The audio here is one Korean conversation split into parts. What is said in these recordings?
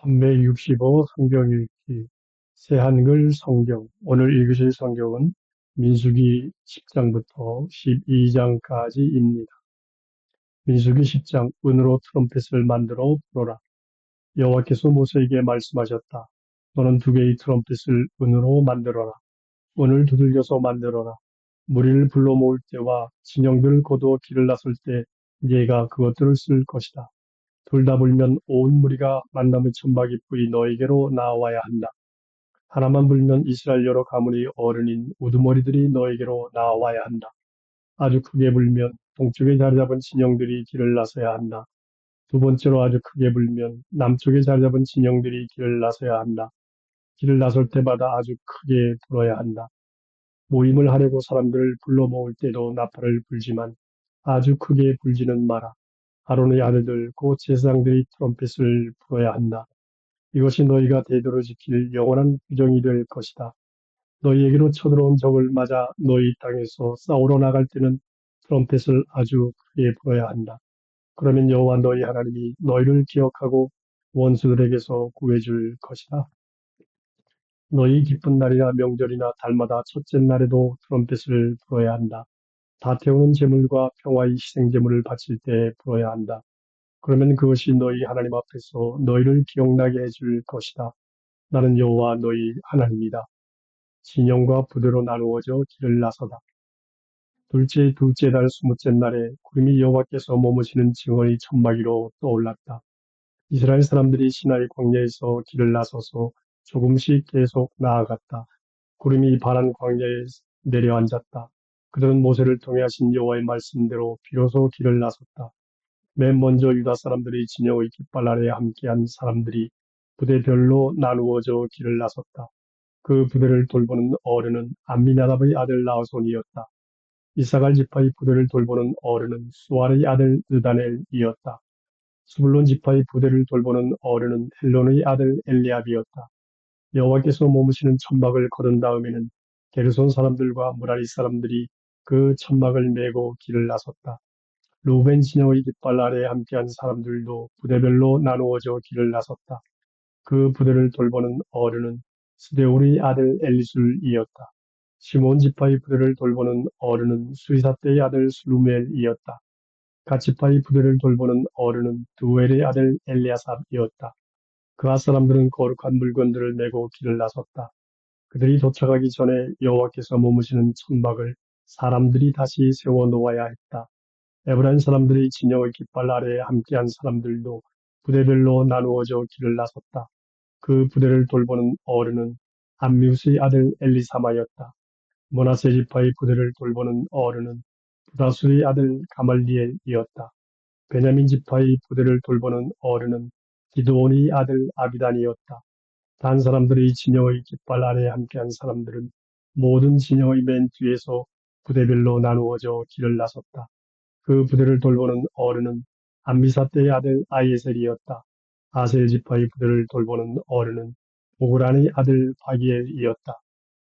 365 성경 읽기 새한글 성경 오늘 읽으실 성경은 민수기 10장부터 12장까지입니다. 민수기 10장 은으로 트럼펫을 만들어 불어라. 여호와께서 모세에게 말씀하셨다. 너는 두 개의 트럼펫을 은으로 만들어라. 은을 두들겨서 만들어라. 무리를 불러 모을 때와 진영들을 거두어 길을 나설 때 네가 그것들을 쓸 것이다. 둘다 불면 온 무리가 만남의 천막이 뿌이 너에게로 나와야 한다. 하나만 불면 이스라엘 여러 가문의 어른인 우두머리들이 너에게로 나와야 한다. 아주 크게 불면 동쪽에 자리 잡은 진영들이 길을 나서야 한다. 두 번째로 아주 크게 불면 남쪽에 자리 잡은 진영들이 길을 나서야 한다. 길을 나설 때마다 아주 크게 불어야 한다. 모임을 하려고 사람들을 불러 모을 때도 나팔을 불지만 아주 크게 불지는 마라. 아론의 아들들 곧 제사장들이 트럼펫을 불어야 한다. 이것이 너희가 대대로 지킬 영원한 규정이 될 것이다. 너희에게로 쳐들어온 적을 맞아 너희 땅에서 싸우러 나갈 때는 트럼펫을 아주 크게 불어야 한다. 그러면 여호와 너희 하나님이 너희를 기억하고 원수들에게서 구해줄 것이다. 너희 기쁜 날이나 명절이나 달마다 첫째 날에도 트럼펫을 불어야 한다. 다 태우는 제물과 평화의 희생 제물을 바칠 때 불어야 한다. 그러면 그것이 너희 하나님 앞에서 너희를 기억나게 해줄 것이다. 나는 여호와 너희 하나님이다. 진영과 부대로 나누어져 길을 나서다. 둘째 둘째 달 스무째 날에 구름이 여호와께서 머무시는 증언의 천막이로 떠올랐다. 이스라엘 사람들이 시나이 광야에서 길을 나서서 조금씩 계속 나아갔다. 구름이 바란 광야에 내려앉았다. 그들은 모세를 통해 하신 여호와의 말씀대로 비로소 길을 나섰다. 맨 먼저 유다 사람들이 진영의 깃발 아래 함께한 사람들이 부대별로 나누어져 길을 나섰다. 그 부대를 돌보는 어른은 암미나답의 아들 나우손이었다. 이사갈 지파의 부대를 돌보는 어른은 수알의 아들 느다넬이었다. 수블론 지파의 부대를 돌보는 어른은 헬론의 아들 엘리압이었다. 여호와께서 머무시는 천막을 거둔 다음에는 게르손 사람들과 무라리 사람들이 그 천막을 메고 길을 나섰다. 루벤 진영의 깃발 아래 함께한 사람들도 부대별로 나누어져 길을 나섰다. 그 부대를 돌보는 어른은 스데울의 아들 엘리술 이었다. 시몬 지파의 부대를 돌보는 어른은 수리사떼의 아들 슬루멜이었다. 가치파의 부대를 돌보는 어른은 두엘의 아들 엘리아삽이었다. 그아 사람들은 거룩한 물건들을 메고 길을 나섰다. 그들이 도착하기 전에 여호와께서 머무시는 천막을 사람들이 다시 세워 놓아야 했다. 에브라임 사람들이 진영의 깃발 아래에 함께한 사람들도 부대별로 나누어져 길을 나섰다. 그 부대를 돌보는 어른은 암미우스의 아들 엘리사마였다. 모나세 지파의 부대를 돌보는 어른은 부다수의 아들 가말리엘이었다. 베냐민 지파의 부대를 돌보는 어른은 기드온의 아들 아비단이었다. 단 사람들의 진영의 깃발 아래에 함께한 사람들은 모든 진영의 맨 뒤에서 부대별로 나누어져 길을 나섰다. 그 부대를 돌보는 어른은 암미사떼의 아들 아이에셀이었다. 아셀 지파의 부대를 돌보는 어른은 오그란의 아들 바기엘이었다.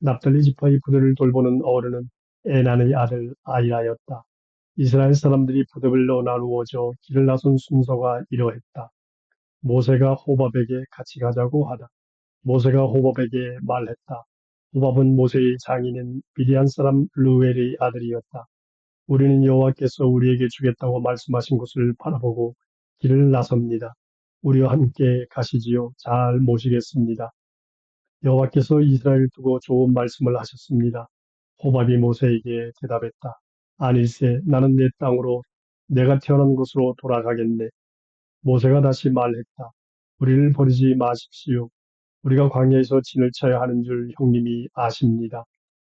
납달리 지파의 부대를 돌보는 어른은 에난의 아들 아이라였다. 이스라엘 사람들이 부대별로 나누어져 길을 나선 순서가 이러했다. 모세가 호밥에게 같이 가자고 하다. 모세가 호밥에게 말했다. 호밥은 모세의 장인인 비리안 사람 루엘의 아들이었다. 우리는 여호와께서 우리에게 주겠다고 말씀하신 곳을 바라보고 길을 나섭니다. 우리와 함께 가시지요. 잘 모시겠습니다. 여호와께서 이스라엘 두고 좋은 말씀을 하셨습니다. 호밥이 모세에게 대답했다. 아닐세 나는 내 땅으로 내가 태어난 곳으로 돌아가겠네. 모세가 다시 말했다. 우리를 버리지 마십시오. 우리가 광야에서 진을 쳐야 하는 줄 형님이 아십니다.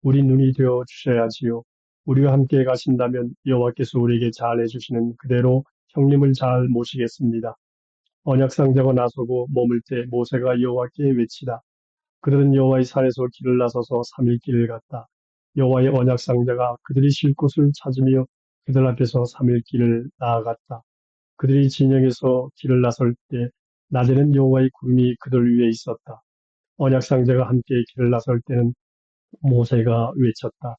우리 눈이 되어 주셔야지요. 우리와 함께 가신다면 여호와께서 우리에게 잘 해 주시는 그대로 형님을 잘 모시겠습니다. 언약상자가 나서고 머물 때 모세가 여호와께 외치다. 그들은 여호와의 산에서 길을 나서서 3일 길을 갔다. 여호와의 언약상자가 그들이 쉴 곳을 찾으며 그들 앞에서 3일 길을 나아갔다. 그들이 진영에서 길을 나설 때 낮에는 여호와의 구름이 그들 위에 있었다. 언약 상자가 함께 길을 나설 때는 모세가 외쳤다.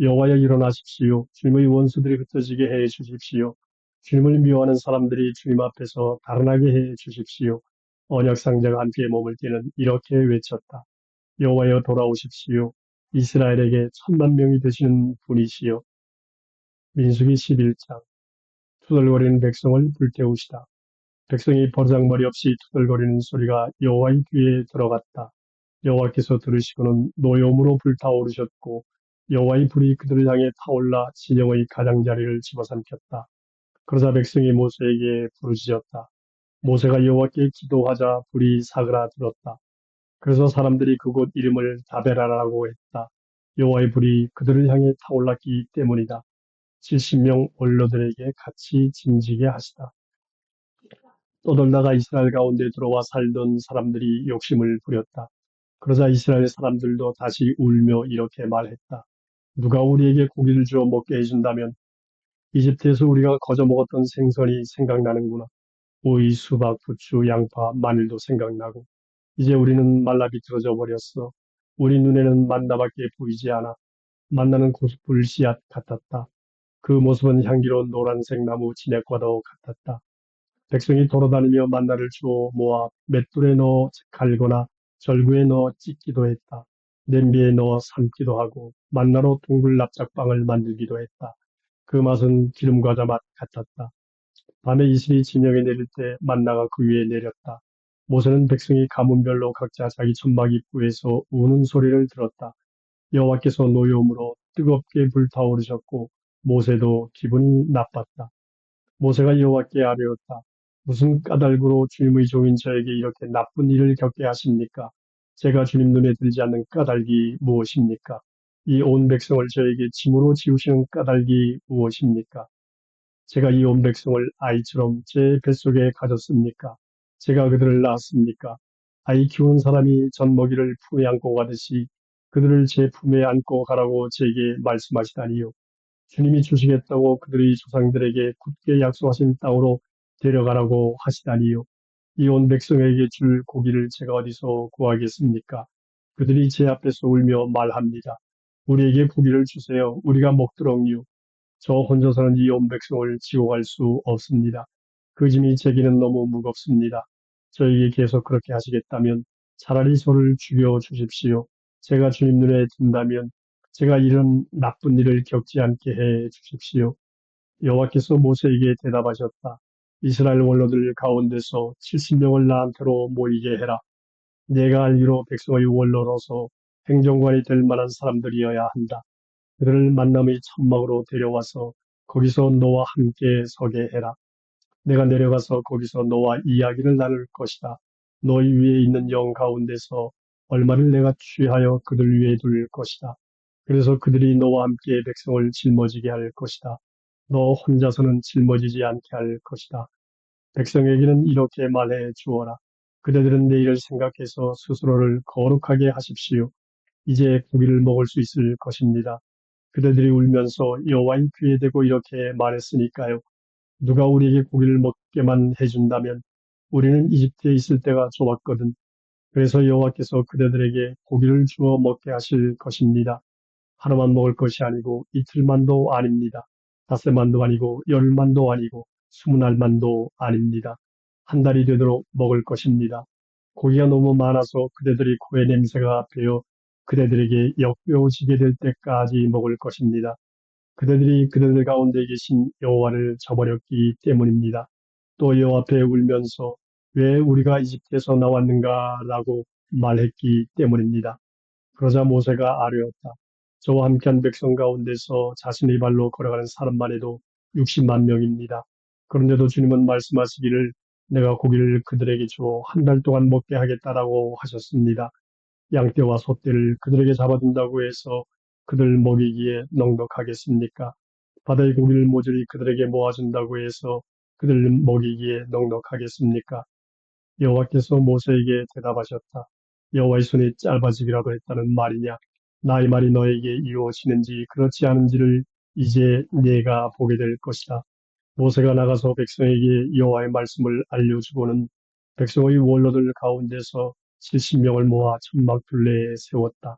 여호와여 일어나십시오. 주님의 원수들이 흩어지게 해 주십시오. 주님을 미워하는 사람들이 주님 앞에서 달아나게 해 주십시오. 언약 상자가 함께 머물 때는 이렇게 외쳤다. 여호와여 돌아오십시오. 이스라엘에게 천만 명이 되시는 분이시여. 민수기 11장 투덜거리는 백성을 불태우시다. 백성이 버르장머리 없이 투덜거리는 소리가 여호와의 귀에 들어갔다. 여호와께서 들으시고는 노염으로 불타오르셨고 여호와의 불이 그들을 향해 타올라 진영의 가장자리를 집어삼켰다. 그러자 백성이 모세에게 부르짖었다. 모세가 여호와께 기도하자 불이 사그라들었다. 그래서 사람들이 그곳 이름을 다베라라고 했다. 여호와의 불이 그들을 향해 타올랐기 때문이다. 70명 원로들에게 같이 짐지게 하시다. 떠돌다가 이스라엘 가운데 들어와 살던 사람들이 욕심을 부렸다. 그러자 이스라엘 사람들도 다시 울며 이렇게 말했다. 누가 우리에게 고기를 주어 먹게 해준다면 이집트에서 우리가 거저 먹었던 생선이 생각나는구나. 오이, 수박, 부추, 양파, 마늘도 생각나고 이제 우리는 말라 비틀어져 버렸어. 우리 눈에는 만나밖에 보이지 않아. 만나는 고수풀 씨앗 같았다. 그 모습은 향기로운 노란색 나무 진액과도 같았다. 백성이 돌아다니며 만나를 주워 모아 맷돌에 넣어 갈거나 절구에 넣어 찢기도 했다. 냄비에 넣어 삶기도 하고 만나로 동글 납작빵을 만들기도 했다. 그 맛은 기름과자 맛 같았다. 밤에 이슬이 진영에 내릴 때 만나가 그 위에 내렸다. 모세는 백성이 가문별로 각자 자기 천막 입구에서 우는 소리를 들었다. 여호와께서 노여움으로 뜨겁게 불타오르셨고 모세도 기분이 나빴다. 모세가 여호와께 아뢰었다. 무슨 까닭으로 주님의 종인 저에게 이렇게 나쁜 일을 겪게 하십니까? 제가 주님 눈에 들지 않는 까닭이 무엇입니까? 이 온 백성을 저에게 짐으로 지우시는 까닭이 무엇입니까? 제가 이 온 백성을 아이처럼 제 뱃속에 가졌습니까? 제가 그들을 낳았습니까? 아이 키우는 사람이 젖먹이를 품에 안고 가듯이 그들을 제 품에 안고 가라고 제게 말씀하시다니요. 주님이 주시겠다고 그들의 조상들에게 굳게 약속하신 땅으로 데려가라고 하시다니요. 이온 백성에게 줄 고기를 제가 어디서 구하겠습니까? 그들이 제 앞에서 울며 말합니다. 우리에게 고기를 주세요. 우리가 먹도록요. 저 혼자서는 이 온 백성을 지고 갈 수 없습니다. 그 짐이 제기는 너무 무겁습니다. 저에게 계속 그렇게 하시겠다면 차라리 저를 죽여 주십시오. 제가 주님 눈에 든다면 제가 이런 나쁜 일을 겪지 않게 해 주십시오. 여호와께서 모세에게 대답하셨다. 이스라엘 원로들 가운데서 70명을 나한테로 모이게 해라. 내가 알기로 백성의 원로로서 행정관이 될 만한 사람들이어야 한다. 그들을 만남의 천막으로 데려와서 거기서 너와 함께 서게 해라. 내가 내려가서 거기서 너와 이야기를 나눌 것이다. 너희 위에 있는 영 가운데서 얼마를 내가 취하여 그들 위에 둘 것이다. 그래서 그들이 너와 함께 백성을 짊어지게 할 것이다. 너 혼자서는 짊어지지 않게 할 것이다. 백성에게는 이렇게 말해 주어라. 그대들은 내일을 생각해서 스스로를 거룩하게 하십시오. 이제 고기를 먹을 수 있을 것입니다. 그대들이 울면서 여호와의 귀에 대고 이렇게 말했으니까요. 누가 우리에게 고기를 먹게만 해준다면 우리는 이집트에 있을 때가 좋았거든. 그래서 여호와께서 그대들에게 고기를 주어 먹게 하실 것입니다. 하루만 먹을 것이 아니고 이틀만도 아닙니다. 닷새만도 아니고 열흘만도 아니고 스무 날만도 아닙니다. 한 달이 되도록 먹을 것입니다. 고기가 너무 많아서 그대들이 코에 냄새가 배어 그대들에게 역겨워지게 될 때까지 먹을 것입니다. 그대들이 그대들 가운데 계신 여호와를 저버렸기 때문입니다. 또 여호와 앞에 울면서 왜 우리가 이집트에서 나왔는가라고 말했기 때문입니다. 그러자 모세가 아뢰었다. 저와 함께한 백성 가운데서 자신의 발로 걸어가는 사람만 해도 60만 명입니다. 그런데도 주님은 말씀하시기를 내가 고기를 그들에게 주어 한 달 동안 먹게 하겠다라고 하셨습니다. 양떼와 소떼를 그들에게 잡아둔다고 해서 그들 먹이기에 넉넉하겠습니까? 바다의 고기를 모조리 그들에게 모아준다고 해서 그들 먹이기에 넉넉하겠습니까? 여호와께서 모세에게 대답하셨다. 여호와의 손이 짧아지기라도 했다는 말이냐? 나의 말이 너에게 이루어지는지 그렇지 않은지를 이제 내가 보게 될 것이다. 모세가 나가서 백성에게 여호와의 말씀을 알려주고는 백성의 원로들 가운데서 70명을 모아 천막 둘레에 세웠다.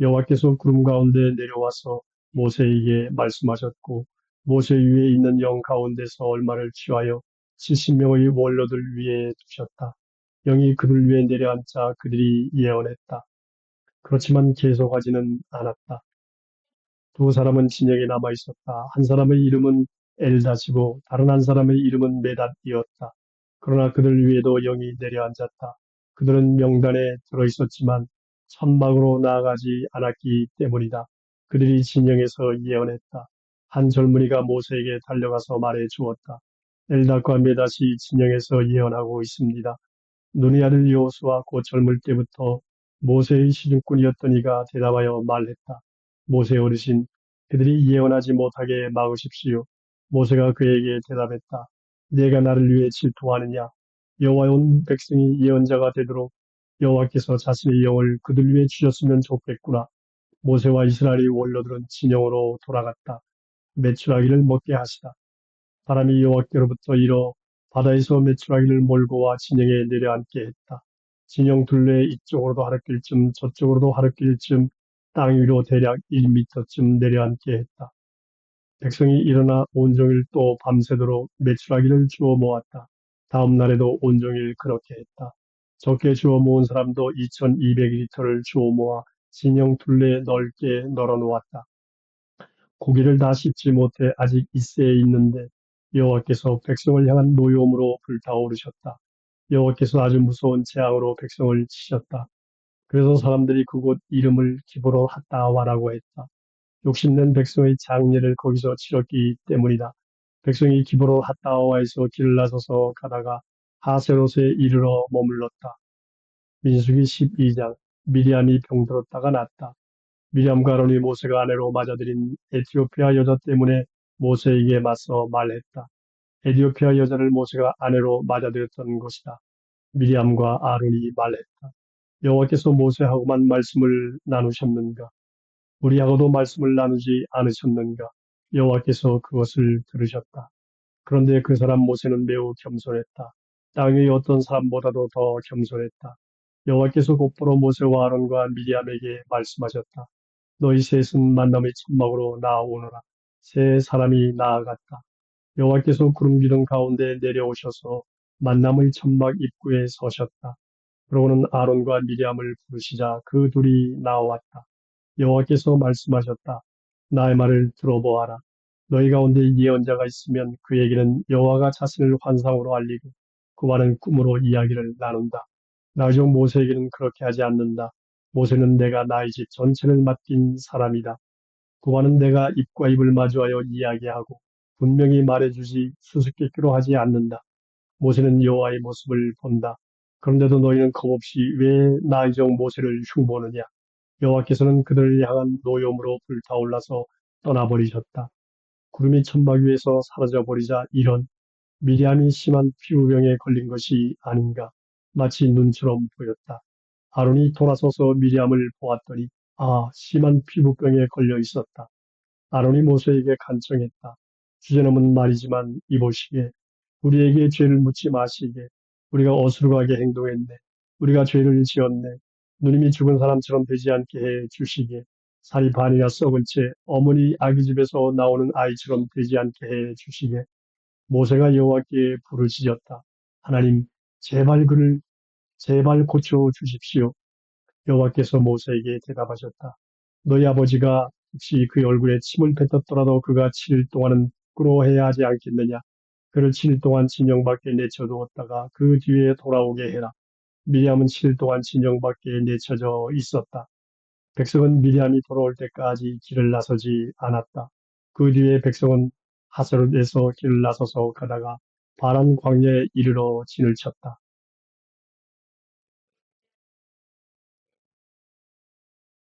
여호와께서 구름 가운데 내려와서 모세에게 말씀하셨고 모세 위에 있는 영 가운데서 얼마를 취하여 70명의 원로들 위에 두셨다. 영이 그들 위에 내려앉자 그들이 예언했다. 그렇지만 계속하지는 않았다. 두 사람은 진영에 남아 있었다. 한 사람의 이름은 엘다시고 다른 한 사람의 이름은 메닷이었다. 그러나 그들 위에도 영이 내려앉았다. 그들은 명단에 들어 있었지만 천막으로 나아가지 않았기 때문이다. 그들이 진영에서 예언했다. 한 젊은이가 모세에게 달려가서 말해 주었다. 엘닷과 메닷이 진영에서 예언하고 있습니다. 아들 여호수아 곧 젊을 때부터 모세의 시중꾼이었던 이가 대답하여 말했다. 모세 어르신, 그들이 예언하지 못하게 막으십시오. 모세가 그에게 대답했다. 내가 나를 위해 질투하느냐? 여호와의 온 백성이 예언자가 되도록 여호와께서 자신의 영을 그들 위해 주셨으면 좋겠구나. 모세와 이스라엘의 원로들은 진영으로 돌아갔다. 메추라기를 먹게 하시다. 바람이 여호와께로부터 일어 바다에서 메추라기를 몰고 와 진영에 내려앉게 했다. 진영 둘레 이쪽으로도 하루길쯤 저쪽으로도 하루길쯤 땅 위로 대략 1미터쯤 내려앉게 했다. 백성이 일어나 온종일 또 밤새도록 메추라기를 주워 모았다. 다음 날에도 온종일 그렇게 했다. 적게 주워 모은 사람도 2200리터를 주워 모아 진영 둘레에 넓게 널어 놓았다. 고기를 다 씹지 못해 아직 이새에 있는데 여호와께서 백성을 향한 노여움으로 불타오르셨다. 여호와께서 아주 무서운 재앙으로 백성을 치셨다. 그래서 사람들이 그곳 이름을 기브로 핫다와라고 했다. 욕심낸 백성의 장례를 거기서 치렀기 때문이다. 백성이 기브로 핫다와에서 길을 나서서 가다가 하세롯에 이르러 머물렀다. 민수기 12장 미리암이 병들었다가 낫다. 미리암과 아론이 모세가 아내로 맞아들인 에티오피아 여자 때문에 모세에게 맞서 말했다. 에티오피아 여자를 모세가 아내로 맞아들였던 것이다. 미리암과 아론이 말했다. 여호와께서 모세하고만 말씀을 나누셨는가? 우리하고도 말씀을 나누지 않으셨는가? 여호와께서 그것을 들으셨다. 그런데 그 사람 모세는 매우 겸손했다. 땅의 어떤 사람보다도 더 겸손했다. 여호와께서 곧바로 모세와 아론과 미리암에게 말씀하셨다. 너희 셋은 만남의 천막으로 나아오너라. 세 사람이 나아갔다. 여호와께서 구름 기둥 가운데 내려오셔서 만남의 천막 입구에 서셨다. 그러고는 아론과 미리암을 부르시자 그 둘이 나왔다. 여호와께서 말씀하셨다. 나의 말을 들어보아라. 너희 가운데 예언자가 있으면 그에게는 여호와가 자신을 환상으로 알리고 그와는 꿈으로 이야기를 나눈다. 나중 모세에게는 그렇게 하지 않는다. 모세는 내가 나의 집 전체를 맡긴 사람이다. 그와는 내가 입과 입을 마주하여 이야기하고 분명히 말해주지 수수께끼로 하지 않는다. 모세는 여호와의 모습을 본다. 그런데도 너희는 겁없이 왜 나의 종 모세를 흉보느냐? 여호와께서는 그들을 향한 노염으로 불타올라서 떠나버리셨다. 구름이 천막 위에서 사라져 버리자 이런 미리암이 심한 피부병에 걸린 것이 아닌가 마치 눈처럼 보였다. 아론이 돌아서서 미리암을 보았더니 아 심한 피부병에 걸려 있었다. 아론이 모세에게 간청했다. 주제넘은 말이지만 이보시게 우리에게 죄를 묻지 마시게 우리가 어수룩하게 행동했네. 우리가 죄를 지었네. 누님이 죽은 사람처럼 되지 않게 해 주시게. 살이 반이나 썩은 채 어머니 아기 집에서 나오는 아이처럼 되지 않게 해 주시게. 모세가 여호와께 부르짖었다. 하나님, 제발 그를 제발 고쳐 주십시오. 여호와께서 모세에게 대답하셨다. 너희 아버지가 혹시 그의 얼굴에 침을 뱉었더라도 그가 7일 동안은 부끄러워해야 하지 않겠느냐. 그를 7일 동안 진영 밖에 내쳐두었다가 그 뒤에 돌아오게 해라. 미리암은 7일 동안 진영 밖에 내쳐져 있었다. 백성은 미리암이 돌아올 때까지 길을 나서지 않았다. 그 뒤에 백성은 하세롯에서 길을 나서서 가다가 바란 광야에 이르러 진을 쳤다.